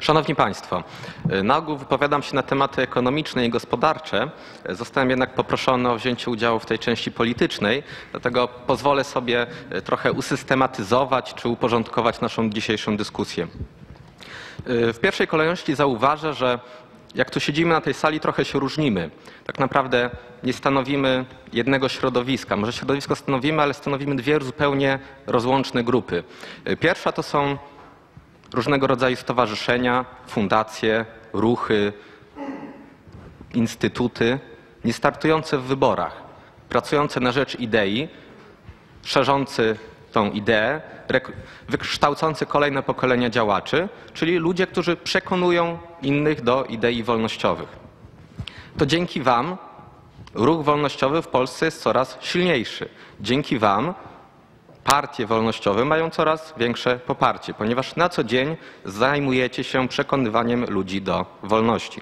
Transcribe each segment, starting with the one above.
Szanowni Państwo, na ogół wypowiadam się na tematy ekonomiczne i gospodarcze. Zostałem jednak poproszony o wzięcie udziału w tej części politycznej, dlatego pozwolę sobie trochę usystematyzować czy uporządkować naszą dzisiejszą dyskusję. W pierwszej kolejności zauważę, że jak tu siedzimy na tej sali, trochę się różnimy. Tak naprawdę nie stanowimy jednego środowiska. Może środowisko stanowimy, ale stanowimy dwie zupełnie rozłączne grupy. Pierwsza to są różnego rodzaju stowarzyszenia, fundacje, ruchy, instytuty, nie startujące w wyborach, pracujące na rzecz idei, szerzący tą ideę, wykształcący kolejne pokolenia działaczy, czyli ludzie, którzy przekonują innych do idei wolnościowych. To dzięki Wam ruch wolnościowy w Polsce jest coraz silniejszy. Dzięki Wam partie wolnościowe mają coraz większe poparcie, ponieważ na co dzień zajmujecie się przekonywaniem ludzi do wolności.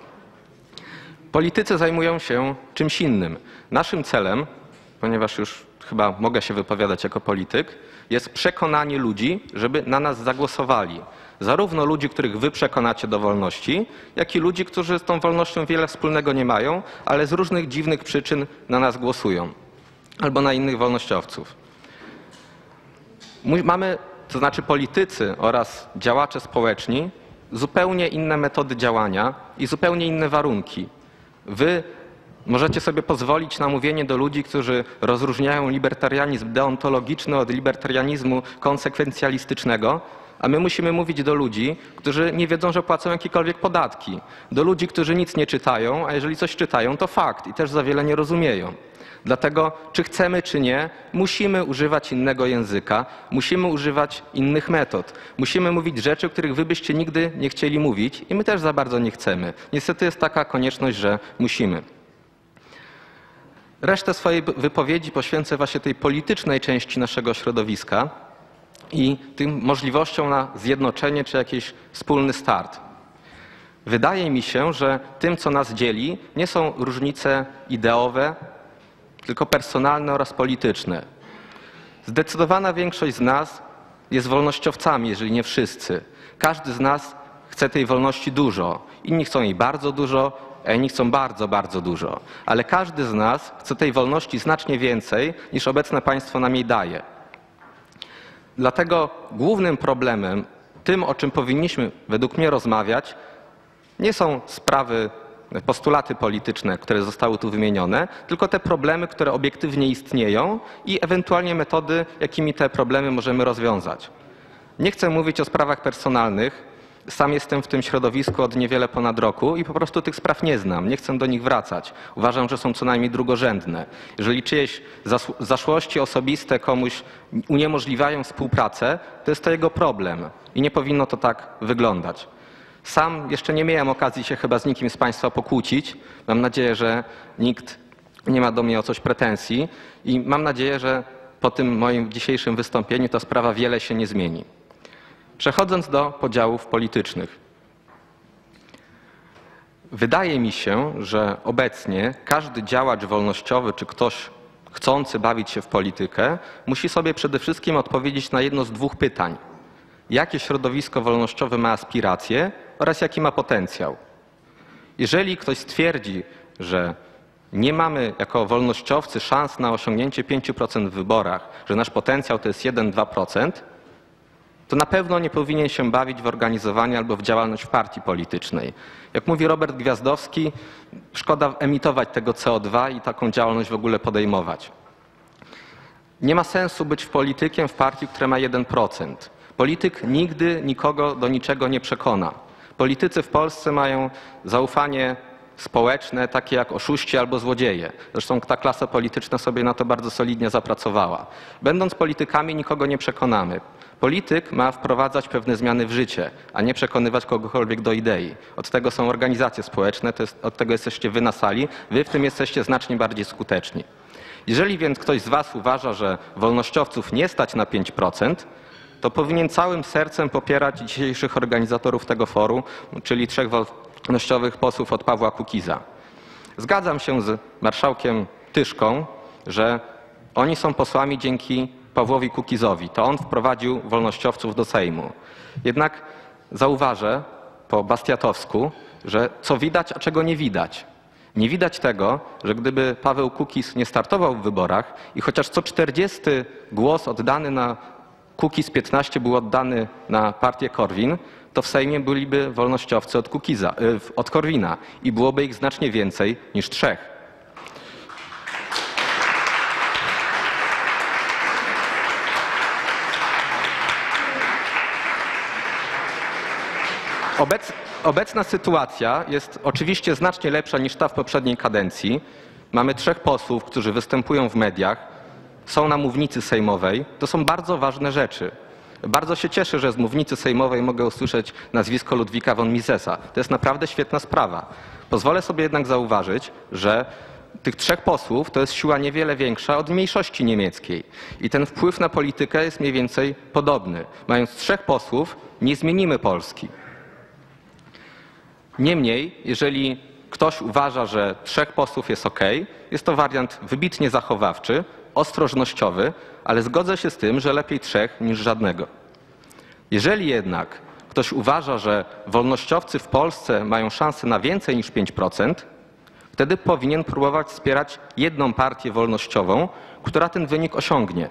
Politycy zajmują się czymś innym. Naszym celem, ponieważ już chyba mogę się wypowiadać jako polityk, jest przekonanie ludzi, żeby na nas zagłosowali. Zarówno ludzi, których wy przekonacie do wolności, jak i ludzi, którzy z tą wolnością wiele wspólnego nie mają, ale z różnych dziwnych przyczyn na nas głosują albo na innych wolnościowców. Mamy, to znaczy politycy oraz działacze społeczni, zupełnie inne metody działania i zupełnie inne warunki. Wy możecie sobie pozwolić na mówienie do ludzi, którzy rozróżniają libertarianizm deontologiczny od libertarianizmu konsekwencjalistycznego, a my musimy mówić do ludzi, którzy nie wiedzą, że płacą jakiekolwiek podatki, do ludzi, którzy nic nie czytają, a jeżeli coś czytają, to fakt i też za wiele nie rozumieją. Dlatego, czy chcemy, czy nie, musimy używać innego języka, musimy używać innych metod. Musimy mówić rzeczy, których wy byście nigdy nie chcieli mówić i my też za bardzo nie chcemy. Niestety jest taka konieczność, że musimy. Resztę swojej wypowiedzi poświęcę właśnie tej politycznej części naszego środowiska i tym możliwościom na zjednoczenie czy jakiś wspólny start. Wydaje mi się, że tym, co nas dzieli, nie są różnice ideowe, tylko personalne oraz polityczne. Zdecydowana większość z nas jest wolnościowcami, jeżeli nie wszyscy. Każdy z nas chce tej wolności dużo. Inni chcą jej bardzo dużo, a inni chcą bardzo, bardzo dużo. Ale każdy z nas chce tej wolności znacznie więcej, niż obecne państwo nam jej daje. Dlatego głównym problemem, tym o czym powinniśmy według mnie rozmawiać, nie są sprawy postulaty polityczne, które zostały tu wymienione, tylko te problemy, które obiektywnie istnieją i ewentualnie metody, jakimi te problemy możemy rozwiązać. Nie chcę mówić o sprawach personalnych. Sam jestem w tym środowisku od niewiele ponad roku i po prostu tych spraw nie znam. Nie chcę do nich wracać. Uważam, że są co najmniej drugorzędne. Jeżeli czyjeś zaszłości osobiste komuś uniemożliwiają współpracę, to jest to jego problem i nie powinno to tak wyglądać. Sam jeszcze nie miałem okazji się chyba z nikim z Państwa pokłócić. Mam nadzieję, że nikt nie ma do mnie o coś pretensji i mam nadzieję, że po tym moim dzisiejszym wystąpieniu ta sprawa wiele się nie zmieni. Przechodząc do podziałów politycznych. Wydaje mi się, że obecnie każdy działacz wolnościowy czy ktoś chcący bawić się w politykę musi sobie przede wszystkim odpowiedzieć na jedno z dwóch pytań. Jakie środowisko wolnościowe ma aspiracje oraz jaki ma potencjał. Jeżeli ktoś stwierdzi, że nie mamy jako wolnościowcy szans na osiągnięcie 5% w wyborach, że nasz potencjał to jest 1-2%, to na pewno nie powinien się bawić w organizowanie albo w działalność partii politycznej. Jak mówi Robert Gwiazdowski, szkoda emitować tego CO2 i taką działalność w ogóle podejmować. Nie ma sensu być politykiem w partii, która ma 1%. Polityk nigdy nikogo do niczego nie przekona. Politycy w Polsce mają zaufanie społeczne, takie jak oszuści albo złodzieje. Zresztą ta klasa polityczna sobie na to bardzo solidnie zapracowała. Będąc politykami nikogo nie przekonamy. Polityk ma wprowadzać pewne zmiany w życie, a nie przekonywać kogokolwiek do idei. Od tego są organizacje społeczne, jest, od tego jesteście wy na sali, wy w tym jesteście znacznie bardziej skuteczni. Jeżeli więc ktoś z was uważa, że wolnościowców nie stać na 5%, to powinien całym sercem popierać dzisiejszych organizatorów tego forum, czyli trzech wolnościowych posłów od Pawła Kukiza. Zgadzam się z marszałkiem Tyszką, że oni są posłami dzięki Pawłowi Kukizowi. To on wprowadził wolnościowców do Sejmu. Jednak zauważę, po bastiatowsku, że co widać, a czego nie widać. Nie widać tego, że gdyby Paweł Kukiz nie startował w wyborach i chociaż co 40 głos oddany na Kukiz 15 był oddany na partię Korwin, to w Sejmie byliby wolnościowcy od, Kukiza, y, od Korwina i byłoby ich znacznie więcej niż trzech. Obec, obecna sytuacja jest oczywiście znacznie lepsza niż ta w poprzedniej kadencji. Mamy trzech posłów, którzy występują w mediach, są na mównicy sejmowej. To są bardzo ważne rzeczy. Bardzo się cieszę, że z mównicy sejmowej mogę usłyszeć nazwisko Ludwika von Misesa. To jest naprawdę świetna sprawa. Pozwolę sobie jednak zauważyć, że tych trzech posłów to jest siła niewiele większa od mniejszości niemieckiej. I ten wpływ na politykę jest mniej więcej podobny. Mając trzech posłów, nie zmienimy Polski. Niemniej, jeżeli ktoś uważa, że trzech posłów jest ok, jest to wariant wybitnie zachowawczy, ostrożnościowy, ale zgodzę się z tym, że lepiej trzech niż żadnego. Jeżeli jednak ktoś uważa, że wolnościowcy w Polsce mają szansę na więcej niż 5%, wtedy powinien próbować wspierać jedną partię wolnościową, która ten wynik osiągnie.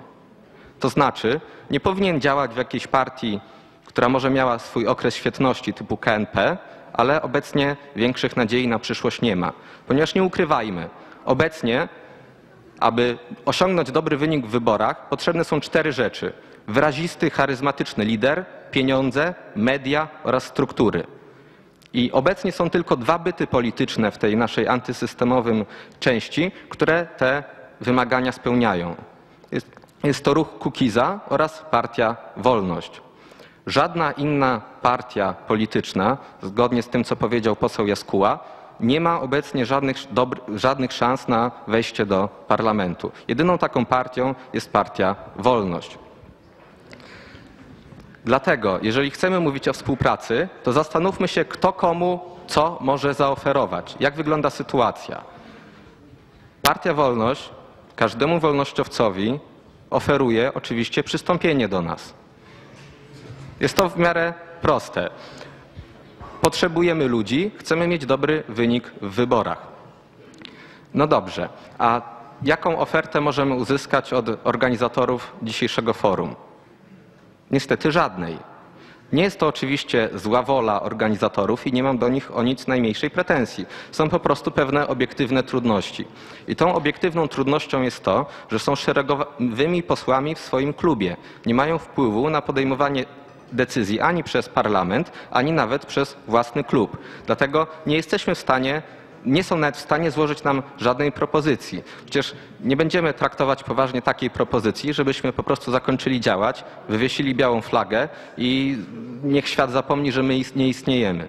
To znaczy, nie powinien działać w jakiejś partii, która może miała swój okres świetności typu KNP, ale obecnie większych nadziei na przyszłość nie ma. Ponieważ nie ukrywajmy, obecnie, aby osiągnąć dobry wynik w wyborach, potrzebne są cztery rzeczy: wyrazisty, charyzmatyczny lider, pieniądze, media oraz struktury. I obecnie są tylko dwa byty polityczne w tej naszej antysystemowym części, które te wymagania spełniają. Jest, jest to ruch Kukiza oraz partia Wolność. Żadna inna partia polityczna, zgodnie z tym, co powiedział poseł Jaskuła, nie ma obecnie żadnych, żadnych szans na wejście do parlamentu. Jedyną taką partią jest partia Wolność. Dlatego, jeżeli chcemy mówić o współpracy, to zastanówmy się, kto komu co może zaoferować, jak wygląda sytuacja. Partia Wolność każdemu wolnościowcowi oferuje oczywiście przystąpienie do nas. Jest to w miarę proste. Potrzebujemy ludzi, chcemy mieć dobry wynik w wyborach. No dobrze, a jaką ofertę możemy uzyskać od organizatorów dzisiejszego forum? Niestety żadnej. Nie jest to oczywiście zła wola organizatorów i nie mam do nich o nic najmniejszej pretensji. Są po prostu pewne obiektywne trudności. I tą obiektywną trudnością jest to, że są szeregowymi posłami w swoim klubie. Nie mają wpływu na podejmowanie decyzji ani przez parlament, ani nawet przez własny klub. Dlatego nie jesteśmy w stanie nie są nawet w stanie złożyć nam żadnej propozycji. Przecież nie będziemy traktować poważnie takiej propozycji, żebyśmy po prostu zakończyli działać, wywiesili białą flagę i niech świat zapomni, że my nie istniejemy.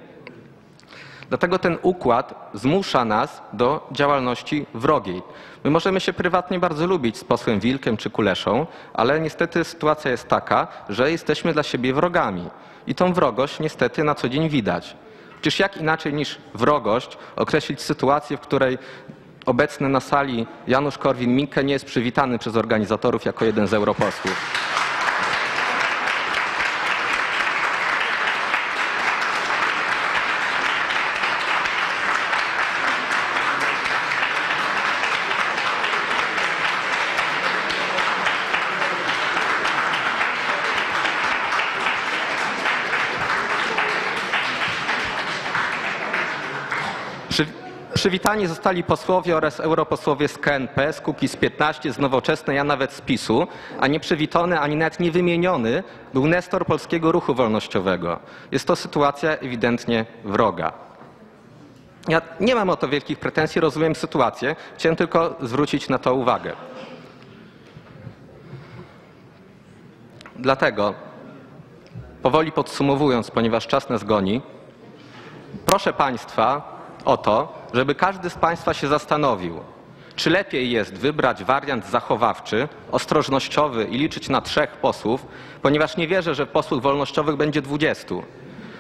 Dlatego ten układ zmusza nas do działalności wrogiej. My możemy się prywatnie bardzo lubić z posłem Wilkiem czy Kuleszą, ale niestety sytuacja jest taka, że jesteśmy dla siebie wrogami. I tą wrogość niestety na co dzień widać. Przecież jak inaczej niż wrogość określić sytuację, w której obecny na sali Janusz Korwin-Mikke nie jest przywitany przez organizatorów jako jeden z europosłów. Przywitani zostali posłowie oraz europosłowie z KNP, z Kukiz 15, z Nowoczesnej, a nawet z PiSu, a nie przywitany, ani nawet nie wymieniony był Nestor Polskiego Ruchu Wolnościowego. Jest to sytuacja ewidentnie wroga. Ja nie mam o to wielkich pretensji, rozumiem sytuację, chciałem tylko zwrócić na to uwagę. Dlatego, powoli podsumowując, ponieważ czas nas goni, proszę Państwa, o to, żeby każdy z Państwa się zastanowił, czy lepiej jest wybrać wariant zachowawczy, ostrożnościowy i liczyć na trzech posłów, ponieważ nie wierzę, że posłów wolnościowych będzie dwudziestu.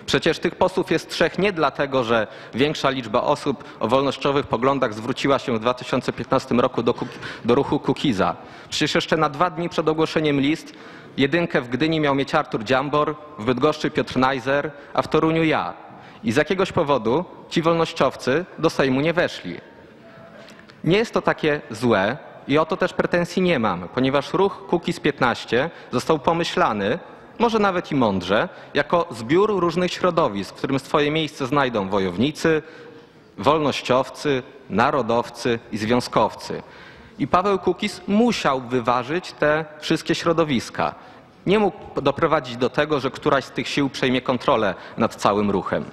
Przecież tych posłów jest trzech nie dlatego, że większa liczba osób o wolnościowych poglądach zwróciła się w 2015 roku do, do ruchu Kukiza. Przecież jeszcze na dwa dni przed ogłoszeniem list jedynkę w Gdyni miał mieć Artur Dziambor, w Bydgoszczy Piotr Najzer, a w Toruniu ja. I z jakiegoś powodu ci wolnościowcy do Sejmu nie weszli. Nie jest to takie złe i o to też pretensji nie mam, ponieważ ruch Kukiz 15 został pomyślany, może nawet i mądrze, jako zbiór różnych środowisk, w którym swoje miejsce znajdą wojownicy, wolnościowcy, narodowcy i związkowcy. I Paweł Kukiz musiał wyważyć te wszystkie środowiska. Nie mógł doprowadzić do tego, że któraś z tych sił przejmie kontrolę nad całym ruchem.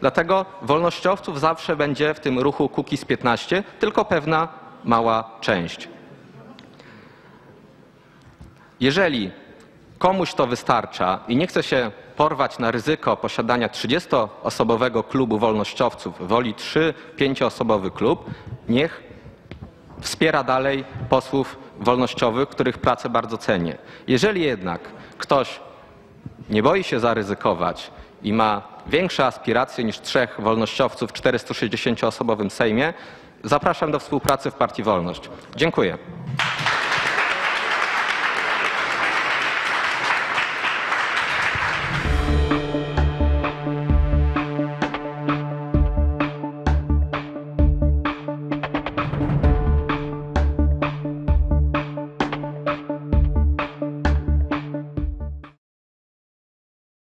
Dlatego wolnościowców zawsze będzie w tym ruchu Kukiz 15 tylko pewna mała część. Jeżeli komuś to wystarcza i nie chce się porwać na ryzyko posiadania 30-osobowego klubu wolnościowców, woli 3-5-osobowy klub, niech wspiera dalej posłów wolnościowych, których pracę bardzo cenię. Jeżeli jednak ktoś nie boi się zaryzykować i ma większe aspiracje niż trzech wolnościowców w 460-osobowym Sejmie, zapraszam do współpracy w Partii Wolność. Dziękuję.